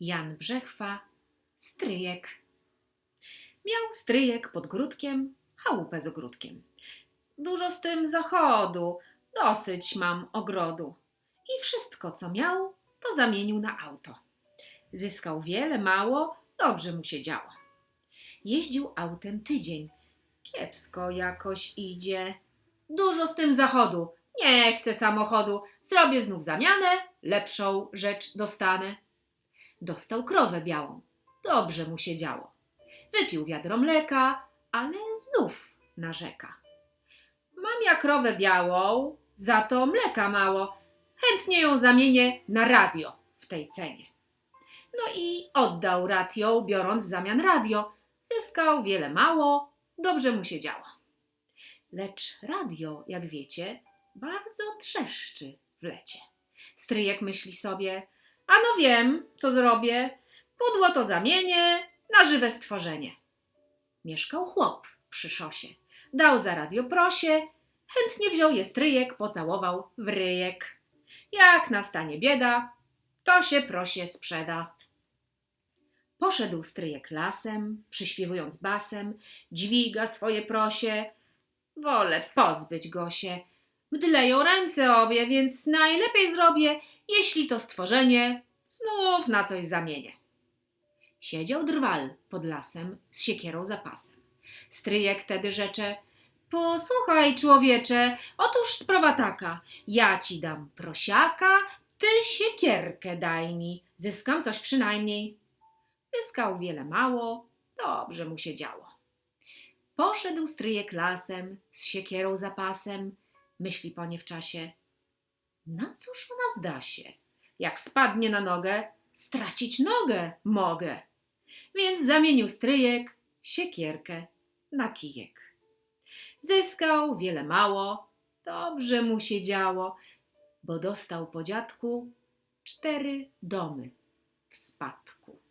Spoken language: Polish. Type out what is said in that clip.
Jan Brzechwa, stryjek. Miał stryjek pod gródkiem, chałupę z ogródkiem. Dużo z tym zachodu, dosyć mam ogrodu. I wszystko, co miał, to zamienił na auto. Zyskał wiele, mało, dobrze mu się działo. Jeździł autem tydzień. Kiepsko jakoś idzie. Dużo z tym zachodu. Nie chcę samochodu. Zrobię znów zamianę, lepszą rzecz dostanę. Dostał krowę białą. Dobrze mu się działo. Wypił wiadro mleka, ale znów narzeka. Mam ja krowę białą, za to mleka mało. Chętnie ją zamienię na radio w tej cenie. No i oddał radio, biorąc w zamian radio. Zyskał wiele mało, dobrze mu się działo. Lecz radio, jak wiecie, bardzo trzeszczy w lecie. Stryjek myśli sobie, a no wiem, co zrobię. Pudło to zamienię na żywe stworzenie. Mieszkał chłop przy szosie. Dał za radio prosie, chętnie wziął je stryjek, pocałował w ryjek. Jak nastanie bieda, to się prosie sprzeda. Poszedł stryjek lasem, przyśpiewując basem, dźwiga swoje prosie. Wolę pozbyć go się. Mdleją ręce obie, więc najlepiej zrobię, jeśli to stworzenie znów na coś zamienię. Siedział drwal pod lasem z siekierą za pasem. Stryjek tedy rzecze, posłuchaj człowiecze, otóż sprawa taka, ja ci dam prosiaka, ty siekierkę daj mi, zyskam coś przynajmniej. Zyskał wiele mało, dobrze mu się działo. Poszedł stryjek lasem z siekierą za pasem, myśli po nie w czasie. Na cóż ona zda się? Jak spadnie na nogę, stracić nogę mogę. Więc zamienił stryjek siekierkę na kijek. Zyskał wiele mało, dobrze mu się działo, bo dostał po dziadku cztery domy w spadku.